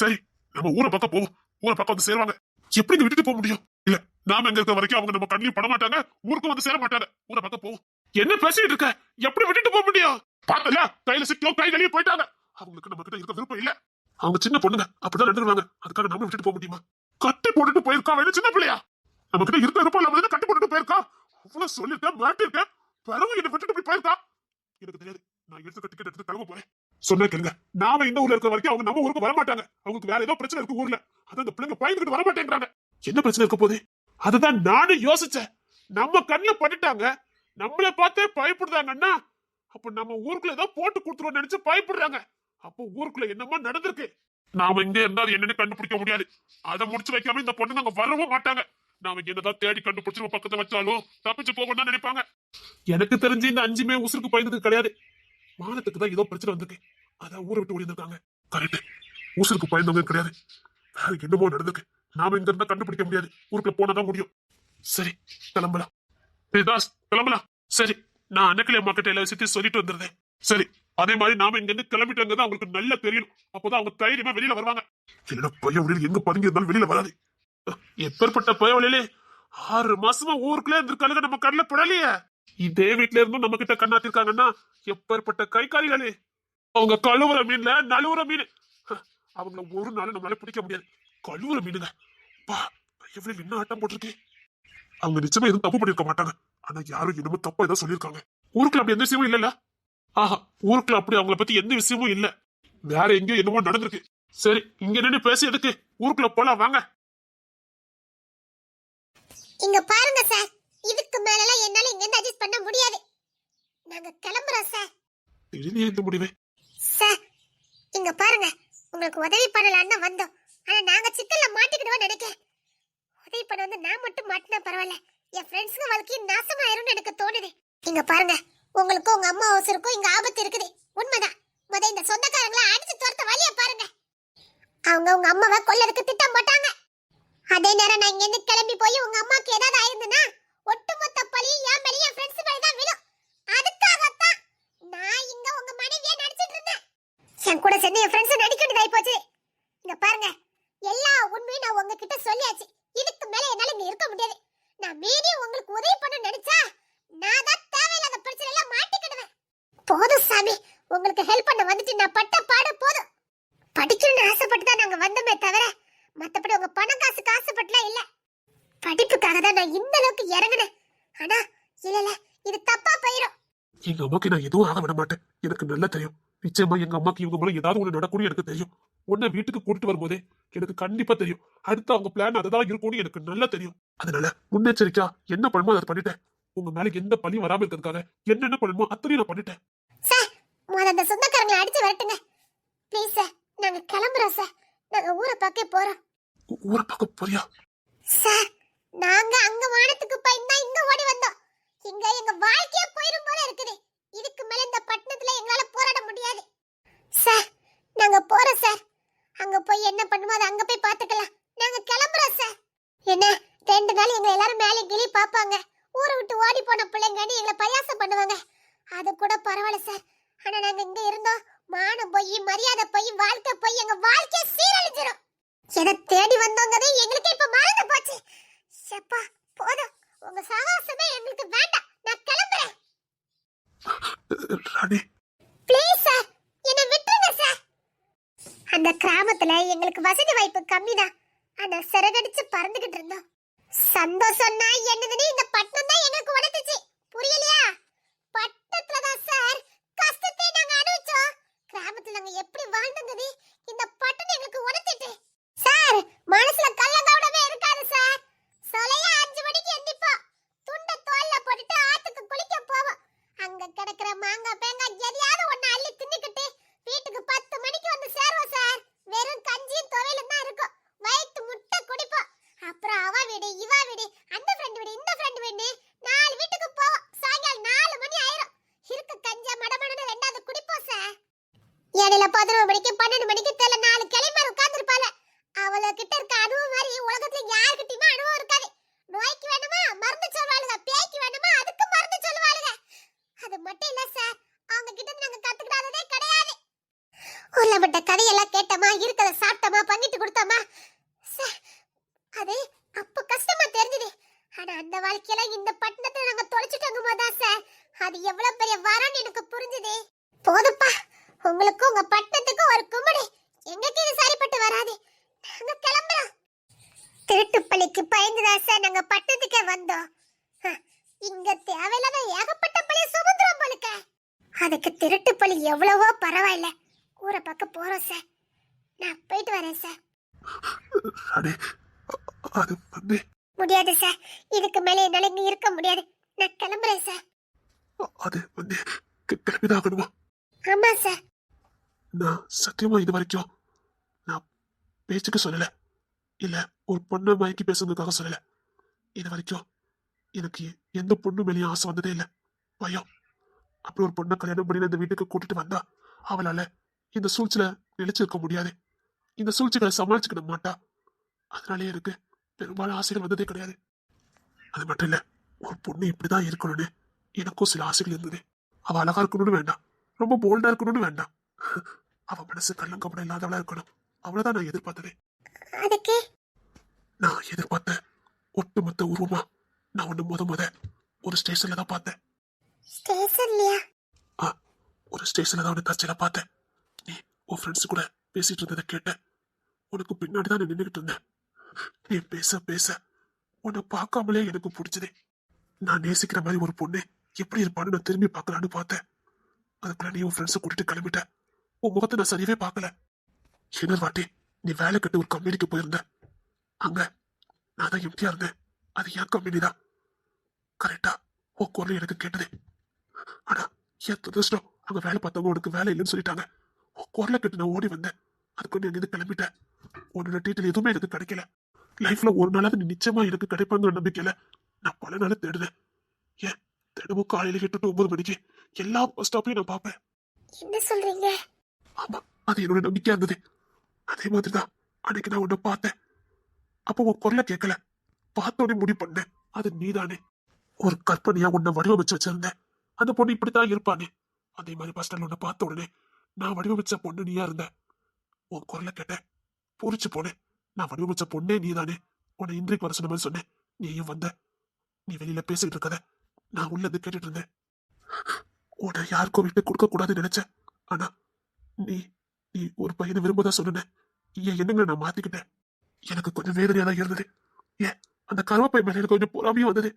சரி நம்ம ஊரை பக்கம் போவோம். ஊரை பக்கம் வந்து சேருவாங்க. எப்படி இங்க விட்டுட்டு போக முடியும்? இல்ல நாம எங்க இருக்க வரைக்கும் அவங்க நம்ம கண்ணியும் பட மாட்டாங்க ஊருக்கும் வந்து சேர மாட்டாங்க. ஊரை பக்கம் போவோம். என்ன பேசிட்டு இருக்க? எப்படி விட்டுட்டு போக முடியும்? பார்த்தல கையில சிக்கோ கை வெளியே போயிட்டாங்க. அவங்களுக்கு நம்ம கிட்ட இருக்க விருப்பம் இல்ல. அவங்க சின்ன பொண்ணுங்க அப்படிதான் நடந்துருவாங்க அதுக்காக நம்ம விட்டுட்டு போக முடியுமா? கட்டி போட்டுட்டு போயிருக்கா வேணும் சின்ன பிள்ளையா? நம்ம கிட்ட இருக்க விருப்பம் இல்லாம கட்டி போட்டுட்டு போயிருக்கா? அவ்வளவு சொல்லிருக்கேன் மாட்டிருக்கேன் பிறகு என்ன விட்டுட்டு போய் போயிருக்கா? எனக்கு தெரியாது. நான் எடுத்து டிக்கெட் எடுத்து கிளம்ப போறேன். சொன்னா கேளுங்க. நாம இந்த ஊர்ல இருக்கிற வரைக்கும் அவங்க நம்ம ஊருக்கு வர மாட்டாங்க அவங்களுக்கு வேற ஏதோ பிரச்சனை இருக்கு ஊர்ல. அது அந்த பிள்ளைங்க பயந்துகிட்டு வரமாட்டேங்கிறாங்க என்ன பிரச்சனை இருக்க போகுது? அதுதான் நானும் யோசிச்சேன். நம்ம கண்ணுல பட்டுட்டாங்க நம்மள பார்த்தே பயப்படுறாங்கன்னா அப்ப நம்ம ஊருக்குள்ள ஏதோ போட்டு கொடுத்துருவோம் நினைச்சு பயப்படுறாங்க. அப்போ ஊருக்குள்ள என்னமா நடந்திருக்கு. நாம இங்க இருந்தா என்னன்னு கண்டுபிடிக்க முடியாது. அதை முடிச்சு வைக்காம இந்த பொண்ணு அங்க வரவும் மாட்டாங்க. நாம என்னதான் தேடி கண்டுபிடிச்சு பக்கத்துல வச்சாலும் தப்பிச்சு போகணும்னு நினைப்பாங்க. எனக்கு தெரிஞ்சு இந்த அஞ்சுமே உசுருக்கு பயந்தது கிடையாது. வானத்துக்கு தான் ஏதோ பிரச்சனை வந்திருக்கு. அதான் ஊரை விட்டு ஓடி இருக்காங்க கரெக்ட் உசுருக்கு பயந்தவங்க கிடையாது. அதுக்கு என்னமோ நடந்திருக்கு. நாம இங்க இருந்தா கண்டுபிடிக்க முடியாது. ஊருக்குள்ள போனாதான் முடியும். சரி கிளம்பலாம். தாஸ் கிளம்பலாம். சரி நான் அன்னைக்கிலே அம்மா கிட்ட எல்லா விஷயத்தையும் சொல்லிட்டு வந்துருந்தேன் சரி அதே மாதிரி நாம இங்க இருந்து கிளம்பிட்டு அவங்களுக்கு நல்லா தெரியணும். அப்போதான் அவங்க தைரியமா வெளியில வருவாங்க. இல்லைன்னா பையன் வழியில் எங்க பதுங்கி இருந்தாலும் வெளியில வராது. எப்பேற்பட்ட பய வழியிலே ஆறு மாசமா ஊருக்குள்ளே இருந்திருக்காங்க நம்ம கடல படலையே. இதே வீட்ல இருந்தும் நம்ம கிட்ட கண்ணாத்திருக்காங்கன்னா எப்பேற்பட்ட கை காலிகளே அவங்க கழுவுற மீன்ல நழுவுற மீன். ஹ, அவங்கள ஒரு நாள் நம்மளால பிடிக்க முடியாது. கழுவுற மீனுங்க. பா எவ்வளவு என்ன ஆட்டம் போட்டிருக்கு? அவங்க நிச்சயமா எதுவும் தப்பு பண்ணிருக்க மாட்டாங்க. ஆனா யாரும் என்னமோ தப்பா ஏதாவது சொல்லியிருக்காங்க. ஊருக்குள்ள அப்படி எந்த விஷயமும் இல்லல்ல? ஆஹா ஊருக்குள்ள அப்படி அவங்கள பத்தி எந்த விஷயமும் இல்ல. வேற எங்கேயோ என்னமோ நடந்திருக்கு. சரி இங்க நின்னு பேசி எதுக்கு? ஊருக்குள்ள போலாம் வாங்க. இங்க பாருங்க சார். இதுக்கு மேலலாம் என்னால இங்க இருந்து அட்ஜஸ்ட் பண்ண முடியாது. நாங்க கிளம்புறோம் சார் திடீர்னு இந்த முடிவே. சார் இங்க பாருங்க. உங்களுக்கு உதவி பண்ணலான்னு தான் வந்தோம். ஆனா நாங்க சிக்கல்ல மாட்டிக்கிடுவோம் நினைக்கிறேன் உதவி பண்ண வந்து நான் மட்டும் மாட்டினா பரவாயில்ல. என் ஃப்ரெண்ட்ஸுங்க வாழ்க்கையும் நாசமாயிரும்னு எனக்கு தோணுது. இங்க பாருங்க. உங்களுக்கும் உங்க அம்மா அவசருக்கும் இங்க ஆபத்து இருக்குது. உண்மைதான். முத இந்த சொந்தக்காரங்களை அடிச்சு துரத்த வழிய பாருங்க. அவங்க உங்க அம்மாவை கொல்லறதுக்கு திட்டம் போட்டாங்க. அதே நேரம் நான் இங்க இருந்து கிளம்பி போய் உங்க அம்மாக்கு ஏதாவது ஆயிருந்துன்னா ஒட்டுமொத்த பழி என் மேலேயும் என் ஃப்ரெண்ட்ஸ் மேலே தான் விழும். அதுக்காகத்தான் நான் இங்க உங்க மனைவியா நடிச்சிட்டு இருந்தேன். என் கூட சேர்ந்து என் ஃப்ரெண்ட்ஸ் நடிக்க வேண்டியதாயி போச்சு இங்க பாருங்க எல்லா உண்மையும் நான் உங்ககிட்ட சொல்லியாச்சு. இதுக்கு மேல என்னால இங்க இருக்க முடியாது. நான் மீறி உங்களுக்கு உதவி பண்ண நினைச்சா நான் தான் தேவையில்லாத பிரச்சனையில மாட்டிக்கிடுவேன். போதும் சாமி உங்களுக்கு ஹெல்ப் பண்ண வந்துட்டு நான் பட்ட பாடு போதும். படிக்கணும்னு ஆசைப்பட்டு தான் நாங்க வந்தோமே தவிர மத்தபடி உங்க பணம் காசுக்கு ஆசைப்பட்டுலாம் இல்லை. படிப்புக்காக தான் நான் இந்த அளவுக்கு இறங்கினேன். ஆனா இல்ல இல்ல இது தப்பா போயிரும். எங்க அம்மாக்கு நான் எதுவும் ஆக விட மாட்டேன். எனக்கு நல்லா தெரியும். நிச்சயமா எங்க அம்மாக்கு இவங்க மூலம் ஏதாவது ஒண்ணு நடக்கும்னு எனக்கு தெரியும். உன்னை வீட்டுக்கு கூட்டிட்டு வரும்போதே எனக்கு கண்டிப்பா தெரியும். அடுத்து அவங்க பிளான் அதுதான் இருக்கும்னு எனக்கு நல்லா தெரியும். அதனால முன்னெச்சரிக்கா என்ன பண்ணுமோ அதை பண்ணிட்டேன். உங்க மேல எந்த பழியும் வராம இருக்கிறதுக்காக என்னென்ன பண்ணுமோ அத்தனையும் நான் பண்ணிட்டேன். சார் முதல்ல அந்த சொந்தக்காரங்களை அடிச்சு வரட்டுங்க. ப்ளீஸ் சார் நாங்க கிளம்புறோம் சார் நாங்க ஊரை பார்க்க போறோம். ஊரை பார்க்க போறியா? சார் நாங்க அங்க வானத்துக்கு போயிருந்தா இங்க ஓடி வந்தோம். இங்க எங்க வாழ்க்கையே போயிரும் போல இருக்குது. இதுக்கு மேல இந்த பட்டணத்துல எங்களால போராட முடியாது. சார் நாங்க போறோம் சார். அங்க போய் என்ன பண்ணுமோ அதை அங்க போய் பாத்துக்கலாம் நாங்க கிளம்புறோம் சார். என்ன ரெண்டு நாள் எங்க எல்லாரும் மேலே கிளி பாப்பாங்க ஊரை விட்டு ஓடி போன பிள்ளைங்கன்னு எங்களை பரியாசம் பண்ணுவாங்க. அது கூட பரவாயில்ல சார். ஆனா நாங்க இங்க இருந்தோம். மானம் போய் மரியாதை போய் வாழ்க்கை போய் எங்க வாழ்க்கையை சீரழிஞ்சிடும் எதை தேடி வந்தோங்கதே எங்களுக்கு இப்ப மறந்து போச்சு. செப்பா போதும். உங்க சகாசமே எங்களுக்கு வேண்டாம். நான் கிளம்புறேன். ராணி. ப்ளீஸ் சார் என்னை விட்டுருங்க சார் அந்த கிராமத்துல எங்களுக்கு வசதி வாய்ப்பு கம்மிதான். ஆனா சிறகடிச்சு பறந்துகிட்டு இருந்தோம். சந்தோஷம்னா என்னதுன்னு இந்த பட்டணம் தான் எங்களுக்கு இருக்க அனுபவம் மாதிரி உலகத்துல யாருக்கிட்டயுமே அனுபவம் இருக்காது. நோய்க்கு வேணுமா மருந்து சொல்லுவாளுங்க பேய்க்கு வேணுமா அதுக்கு மருந்து சொல்லுவாளுங்க அது மட்டும் இல்ல சார். அவங்க கிட்ட நாங்க கத்துக்கிடாததே கிடையாது. ஊர்ல மட்டும் கதையெல்லாம் கேட்டோமா இருக்கிறத சாப்பிட்டோமா பண்ணிட்டு கொடுத்தோமா? சார் அது அப்ப கஷ்டமா தெரிஞ்சது. ஆனா அந்த வாழ்க்கையெல்லாம் இந்த பட்டணத்துல நாங்க தொலைச்சிட்டோங்க போதான் சார்? அது எவ்வளவு பெரிய வரன்னு எனக்கு புரிஞ்சுது. போதுப்பா உங்களுக்கும் உங்க பட்டணத்துக்கும் ஒரு கும்பிடு எங்களுக்கு இது சரிப்பட்டு வராது. நாங்க கிளம்புறோம். திருட்டுப்பள்ளிக்கு பயந்துதான் சார் நாங்க பட்டணத்துக்கே வந்தோம். இங்க தேவையில்லாத ஏகப்பட்ட பழைய சுமந்துரும் போலுக்க அதுக்கு திருட்டுப்பள்ளி எவ்வளவோ பரவாயில்ல. ஊரை பக்கம் போறோம் சார். நான் போயிட்டு வரேன் சார். அது வந்து முடியாது சார். இதுக்கு மேலே என்னால இங்க இருக்க முடியாது. நான் கிளம்புறேன் சார். அது வந்து கிளம்பிதான் ஆகணுமா? ஆமா சார். நான் சத்தியமா இது வரைக்கும் பேச்சுக்கு சொல்லல. இல்ல ஒரு பொண்ணை மயக்கி பேசுறதுக்காக சொல்லல. இது வரைக்கும் எனக்கு எந்த பொண்ணு மேலேயும் ஆசை வந்ததே இல்ல. பயம். அப்படி ஒரு பொண்ணை கல்யாணம் பண்ணி இந்த வீட்டுக்கு கூட்டிட்டு வந்தா அவளால இந்த சூழ்ச்சியில நிலைச்சிருக்க முடியாது. இந்த சூழ்ச்சிகளை சமாளிச்சுக்கிட மாட்டா. அதனாலே எனக்கு பெரும்பாலும் ஆசைகள் வந்ததே கிடையாது. அது மட்டும் இல்ல ஒரு பொண்ணு இப்படிதான் இருக்கணும்னு எனக்கும் சில ஆசைகள் இருந்தது. அவ அழகா இருக்கணும்னு வேண்டாம். ரொம்ப போல்டா இருக்கணும்னு வேண்டாம். அவ மனசு கள்ளங்கப்படம் இல்லாதவளா இருக்கணும். அவ்வளவுதான் நான் எதிர்பார்த்ததே. அதுக்கு? நான் எதிர்பார்த்த ஒட்டுமொத்த உருவமா நான் ஒண்ணு முத முத ஒரு ஸ்டேஷன்ல தான் பார்த்தேன். ஸ்டேஷன்லயா? ஆ ஒரு ஸ்டேஷன்ல தான் உன்னை தற்செயலா பார்த்தேன். நீ உன் ஃப்ரெண்ட்ஸ் கூட பேசிட்டு இருந்ததை கேட்டேன். உனக்கு பின்னாடி தான் நின்றுகிட்டு இருந்தேன். நீ பேச பேச உன்னை பார்க்காமலே எனக்கு பிடிச்சது. நான் நேசிக்கிற மாதிரி ஒரு பொண்ணு எப்படி இருப்பான்னு நான் திரும்பி பார்க்கலான்னு பார்த்தேன். அதுக்குள்ள நீ உன் ஃப்ரெண்ட்ஸை கூட்டிட்டு கிளம்பிட்ட. உன் முகத்தை நான் சரியாவே பார்க்கல. இன்னொரு வாட்டி நீ வேலை கட்டு ஒரு கம்பெனிக்கு போயிருந்த. அங்க நான் தான் எம்டியா இருந்தேன். அது என் கம்பெனி தான். கரெக்டா உன் குரல் எனக்கு கேட்டது. ஆனா என் துரதிருஷ்டம் அங்க வேலை பார்த்தவங்க உனக்கு வேலை இல்லைன்னு சொல்லிட்டாங்க. உன் குரலை கேட்டு நான் ஓடி வந்தேன். அதுக்கு நீ அங்கிருந்து கிளம்பிட்டேன். உன்னோட டீட்டெயில் எதுவுமே எனக்கு கிடைக்கல. லைஃப்ல ஒரு நாளாவது நீ நிச்சயமா எனக்கு கிடைப்பாங்கிற நம்பிக்கையில நான் பல நாள் தேடுனேன். ஏன்? தினமும் காலையில எட்டு டு ஒன்பது மணிக்கு எல்லா பஸ் ஸ்டாப்லயும் நான் பார்ப்பேன். என்ன சொல்றீங்க? ஆமா அது என்னோட நம்பிக்கையா இருந்தது. அதே மாதிரிதான் அன்னைக்கு நான் உன்னை பார்த்தேன். அப்போ உன் குரலை கேட்கல. பார்த்தோன்னே முடிவு பண்ண அது நீதானே. ஒரு கற்பனையா உன்னை வடிவமைச்சு வச்சிருந்தேன். அந்த பொண்ணு இப்படித்தான் இருப்பானே. அதே மாதிரி பஸ் ஸ்டாண்ட்ல உன்னை பார்த்த உடனே நான் வடிவமைச்ச பொண்ணு நீயா இருந்த. உன் குரலை கேட்டேன். பூரிச்சு போனேன். நான் வடிவமைச்ச பொண்ணே நீதானே. உன்னை இன்றைக்கு வர சொன்ன மாதிரி சொன்னேன். நீயும் வந்த. நீ வெளியில பேசிட்டு இருக்கத நான் உள்ளது கேட்டுட்டு இருந்தேன். உன்னை யாருக்கும் விட்டு கொடுக்க கூடாதுன்னு நினைச்சேன். ஆனா நீ நீ ஒரு பையனை விரும்பதா சொன்ன என் எண்ணங்களை நான் மாத்திக்கிட்டேன்? எனக்கு கொஞ்சம் வேதனையா தான் இருந்தது. ஏன்? அந்த கருவப்பை மேல எனக்கு கொஞ்சம் பொறாமையும் வந்தது.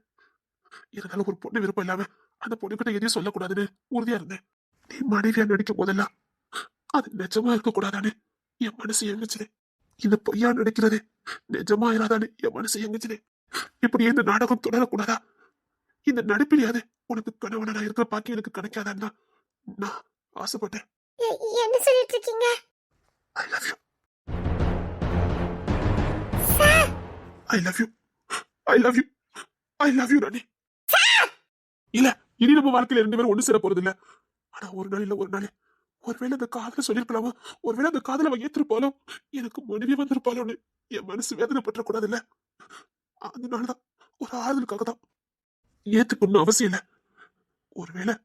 இருந்தாலும் ஒரு பொண்ணு விருப்பம் இல்லாம அந்த பொண்ணுகிட்ட எதையும் சொல்லக்கூடாதுன்னு உறுதியா இருந்தேன். நீ மனைவியா நடிக்கும் போதெல்லாம் அது நிஜமா இருக்கக்கூடாதானு என் மனசு எங்குச்சுது இந்த பொய்யா நடிக்கிறது நிஜமா இராதான்னு என் மனசு எங்குச்சுது இப்படி இந்த நாடகம் தொடரக்கூடாதா? இந்த நடிப்பிலையாவது உனக்கு கணவனா இருக்கிற பாக்கி எனக்கு கிடைக்காதான்னு நான் ஆசைப்பட்டேன். என்ன இருக்கீங்க I love you sir I love you I love you I love you Rani இல்ல இனி நம்ம வாழ்க்கையில ரெண்டு பேரும் ஒண்ணு சேர போறது இல்ல ஆனா ஒரு நாள் இல்ல ஒரு நாள். ஒருவேளை அந்த காதல சொல்லிருக்கலாமா ஒருவேளை அந்த காதல அவன் ஏத்திருப்பாளோ? எனக்கு மனைவி வந்திருப்பாளோன்னு என் மனசு வேதனை பற்ற கூடாது இல்ல அதனாலதான் ஒரு ஆறுதலுக்காக தான். ஏத்துக்கணும் அவசியம் இல்ல. ஒருவேளை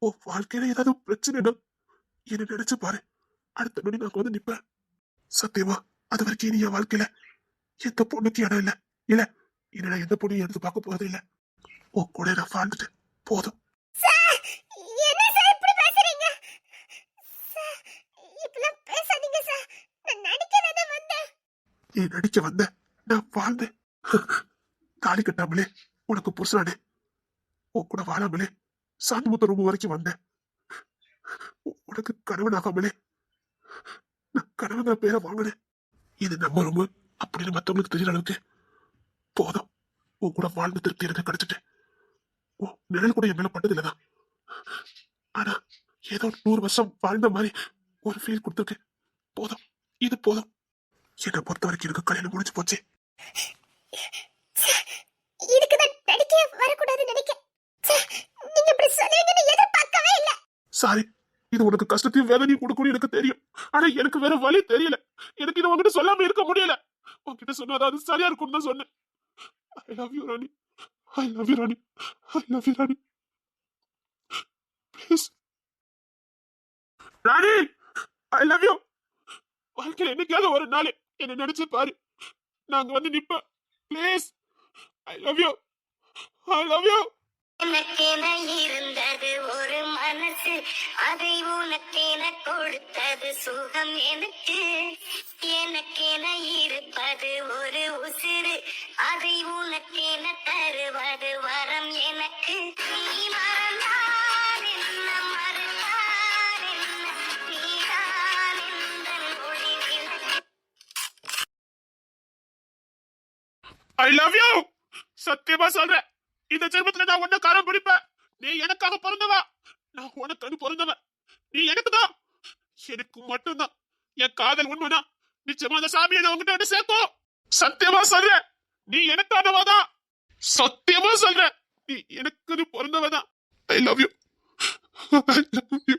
உன் வாழ்க்கையில ஏதாவது பிரச்சனைனா என்ன நினைச்சு பாரு. அடுத்த நொடி நான் வந்து நிப்பேன். சத்தியமா அது வரைக்கும் நீ என் வாழ்க்கையில எந்த பொண்ணுக்கு இடம் இல்ல. இல்ல நான் எந்த பொண்ணையும் எடுத்து பார்க்க போறது இல்ல. உன் கூட நான் வாழ்ந்துட்டு போதும். நீ நடிக்க வந்த நான் வாழ்ந்தேன். தாலி கட்டாமலே உனக்கு புருஷனானே. உன் கூட வாழாமலே சாந்திமுத்த ரூம் வரைக்கும் வந்தேன். உனக்கு கணவனாகாமலே நான் கணவன் பேரை வாங்கினேன் இது நம்ம ரூம் அப்படின்னு மத்தவங்களுக்கு தெரியற அளவுக்கு. போதும். உன் கூட வாழ்ந்து திருப்தி எனக்கு கிடைச்சிட்டு. உன் நிழல் கூட என் மேல பட்டது இல்லதான். ஆனா ஏதோ நூறு வருஷம் வாழ்ந்த மாதிரி ஒரு ஃபீல் கொடுத்துருக்கு போதும். இது போதும். என்னை பொறுத்த வரைக்கும் எனக்கு கல்யாணம் முடிஞ்சு போச்சு. சார் இது உனக்கு கஷ்டத்தையும் வேதனையும் கொடுக்கணும் எனக்கு தெரியும். ஆனா எனக்கு வேற வழி தெரியல. எனக்கு இது உங்ககிட்ட சொல்லாம இருக்க முடியல. உங்ககிட்ட சொன்னா அது சரியா இருக்கும்னு தான் சொன்னேன். I love you Rani I love you Rani I love you Rani please Rani I love you வாழ்க்கையில் என்னைக்காவது ஒரு நாள் என்னை நினைச்சு பாரு. நாங்க வந்து நிப்பேன். Please I love you I love you உனக்கென இருந்தது ஒரு மனசு அதை உனக்கென கொடுத்தது சுகம் எனக்கு. எனக்கென இருப்பது ஒரு உசிறு அதை உனக்கென தருவது வரம் எனக்கு. நீ மறந்தால் என்ன மறந்தால் என்ன? நீதான் எந்தன் ஒளி ஐ லவ் யூ சத்தியமா சொல்றேன். இந்த ஜென்மத்துல நான் உன்ன காரம் பிடிப்பேன். நீ எனக்காக பிறந்தவா? நான் உனக்கு பிறந்தவன். நீ எனக்கு தான் எனக்கு மட்டும்தான். என் காதல் உண்மைதான் நிச்சயமா அந்த சாமியை நான் உங்ககிட்ட வந்து சேர்க்கும் சத்தியமா சொல்றேன். நீ எனக்கானவாதான். சத்தியமா சொல்றேன். நீ எனக்கு பிறந்தவதான். I love you I love you